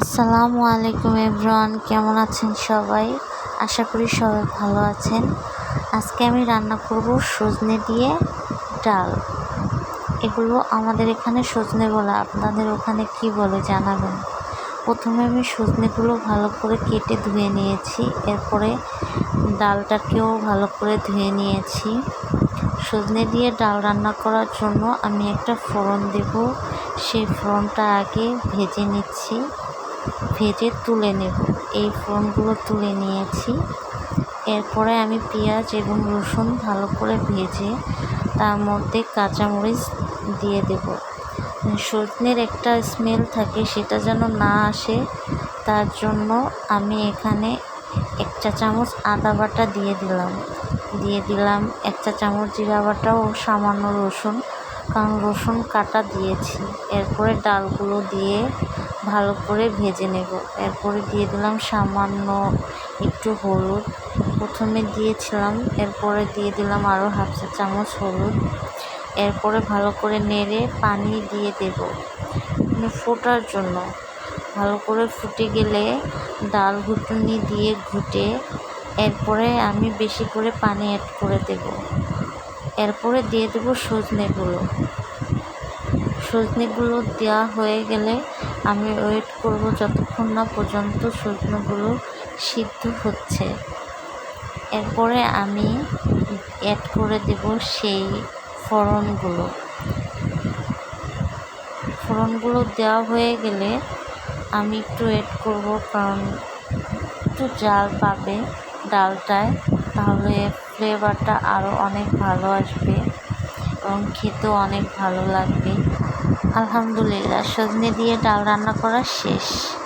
আসসালামু আলাইকুম এভরিওয়ান, কেমন আছেন সবাই? আশা করি সবাই ভালো আছেন। আজকে আমি রান্না করব সজনে দিয়ে ডাল। এগুলো আমাদের এখানে সজনে বলে, আপনাদের ওখানে কি বলে জানাবেন? প্রথমে আমি সজনেগুলো ভালো করে কেটে ধুয়ে নিয়েছি, এরপরে ডালটাকেও ভালো করে ধুয়ে নিয়েছি। সজনে দিয়ে ডাল রান্না করার জন্য আমি একটা ফোড়ন দেব। সেই ফোড়নটা আগে ভেজে নিচ্ছি। ভেজে তুলে নেব। এই ফোড়নগুলো তুলে নিয়েছি। এরপরে আমি পেঁয়াজ এবং রসুন ভালো করে ভেজে তার মধ্যে কাঁচামরিচ দিয়ে দেব। সজনের একটা স্মেল থাকে, সেটা যেন না আসে, তার জন্য আমি এখানে এক চা চামচ আদা বাটা দিয়ে দিলাম। দিয়ে দিলাম এক চা চামচ জিরা বাটা ও সামান্য রসুন। কারণ রসুন কাটা দিয়েছি। এরপরে ডালগুলো দিয়ে ভালো করে ভেজে নেব। এরপরে দিয়ে দিলাম সামান্য একটু হলুদ। প্রথমে দিয়েছিলাম, এরপরে দিয়ে দিলাম আরও হাফ চা চামচ হলুদ। এরপরে ভালো করে নেড়ে পানি দিয়ে দেব মানে ফোটার জন্য। ভালো করে ফুটে গেলে ডাল ঘুটুনি দিয়ে ঘুটে এরপরে আমি বেশি করে পানি অ্যাড করে দেব। এরপরে দিয়ে দেবো সজনেগুলো। সজনেগুলো দেওয়া হয়ে গেলে আমি ওয়েট করব যতক্ষণ না পর্যন্ত সজনেগুলো সিদ্ধ হচ্ছে। এরপরে আমি অ্যাড করে দেব সেই ফোড়নগুলো। ফোড়নগুলো দেওয়া হয়ে গেলে আমি একটু ওয়েট করব, কারণ একটু জাল পাবে ডালটায়, তাহলে ফ্লেভারটা আরও অনেক ভালো আসবে এবং খেতেও অনেক ভালো লাগবে। আলহামদুলিল্লাহ, সজনে দিয়ে ডাল রান্না করা শেষ।